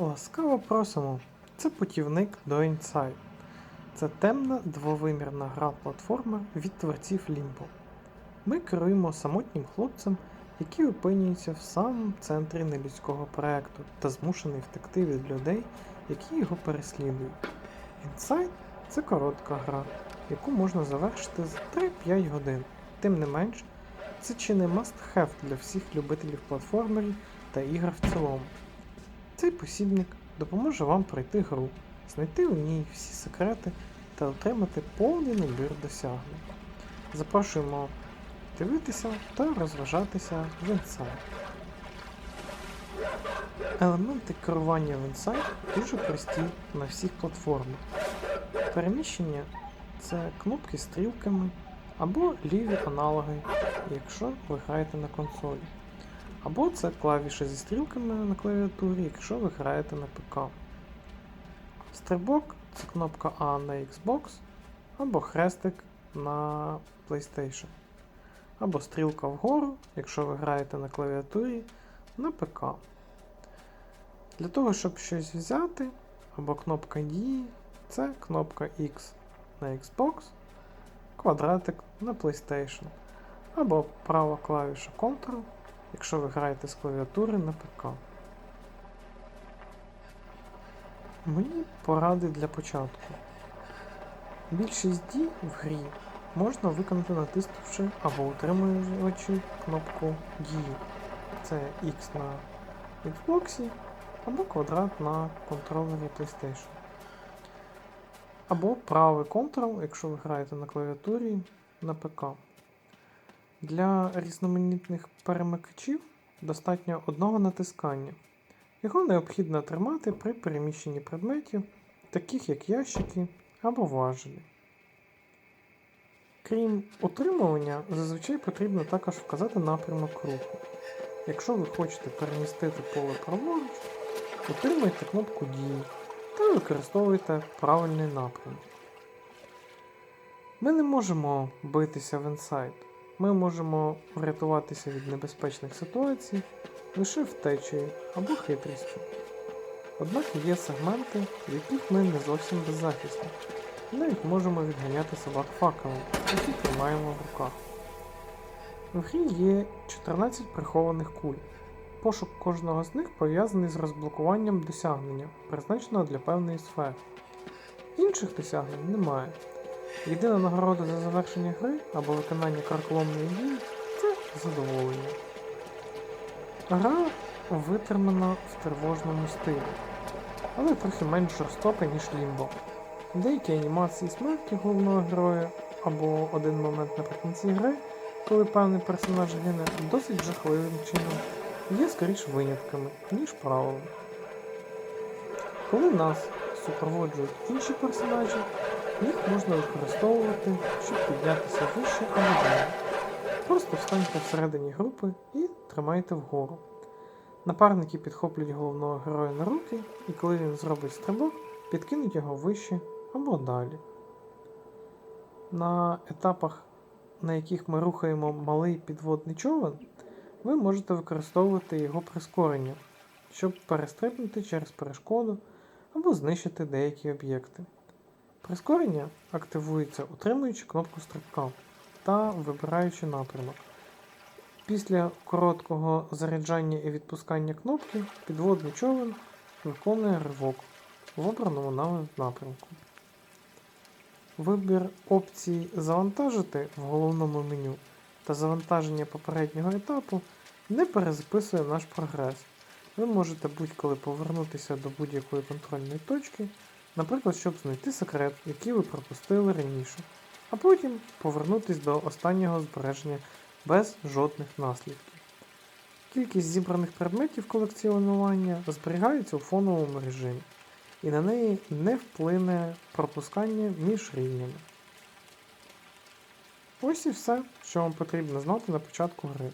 Ласкаво просимо! Це путівник до Inside. Це темна двовимірна гра-платформа від творців Limbo. Ми керуємо самотнім хлопцем, який опинюється в самому центрі нелюдського проекту та змушений втекти від людей, які його переслідують. Inside – це коротка гра, яку можна завершити за 3-5 годин. Тим не менш, це чи не must-have для всіх любителів платформерів та ігор в цілому. Цей посібник допоможе вам пройти гру, знайти у ній всі секрети та отримати повний набір досягнень. Запрошуємо дивитися та розважатися в Inside. Елементи керування в Inside дуже прості на всіх платформах. Переміщення це кнопки стрілками або ліві аналоги, якщо ви граєте на консолі. Або це клавіші зі стрілками на клавіатурі, якщо ви граєте на ПК. Стрибок це кнопка А на Xbox, або хрестик на PlayStation. Або стрілка вгору, якщо ви граєте на клавіатурі на ПК. Для того, щоб щось взяти, або кнопка дії, це кнопка X на Xbox, квадратик на PlayStation, або права клавіша Ctrl, якщо ви граєте з клавіатури на ПК. Мої поради для початку. Більшість дій в грі можна виконати натиснувши або утримуючи кнопку дії. Це X на Xbox або квадрат на контролері PlayStation. Або правий Ctrl, якщо ви граєте на клавіатурі на ПК. Для різноманітних перемикачів достатньо одного натискання. Його необхідно тримати при переміщенні предметів, таких як ящики або важелі. Крім утримування, зазвичай потрібно також вказати напрямок руху. Якщо ви хочете перемістити поле праворуч, утримуйте кнопку дії та використовуйте правильний напрямок. Ми не можемо битися в інсайд. Ми можемо врятуватися від небезпечних ситуацій лише втечею або хитрістю. Однак є сегменти, в яких ми не зовсім беззахисні, навіть можемо відганяти собак факелом, які тримаємо в руках. В грі є 14 прихованих куль. Пошук кожного з них пов'язаний з розблокуванням досягнення, призначеного для певної сфери. Інших досягнень немає. Єдина нагорода за завершення гри або виконання карколомної дії це задоволення. Гра витримана в тривожному стилі, але трохи менш жорстока, ніж Лімбо. Деякі анімації смерті головного героя або один момент наприкінці гри, коли певний персонаж гине досить жахливим чином, є скоріш винятками, ніж правилом. Коли нас супроводжують інші персонажі, їх можна використовувати, щоб піднятися вище або далі. Просто встаньте всередині групи і тримайте вгору. Напарники підхоплюють головного героя на руки, і коли він зробить стрибок, підкинуть його вище або далі. На етапах, на яких ми рухаємо малий підводний човен, ви можете використовувати його прискорення, щоб перестрибнути через перешкоду або знищити деякі об'єкти. Прискорення активується, утримуючи кнопку стрибка та вибираючи напрямок. Після короткого заряджання і відпускання кнопки підводний човен виконує ривок в обраному нами напрямку. Вибір опцій Завантажити в головному меню та завантаження попереднього етапу не перезаписує наш прогрес. Ви можете будь-коли повернутися до будь-якої контрольної точки, наприклад, щоб знайти секрет, який ви пропустили раніше, а потім повернутися до останнього збереження без жодних наслідків. Кількість зібраних предметів колекціонування зберігається у фоновому режимі, і на неї не вплине пропускання між рівнями. Ось і все, що вам потрібно знати на початку гри.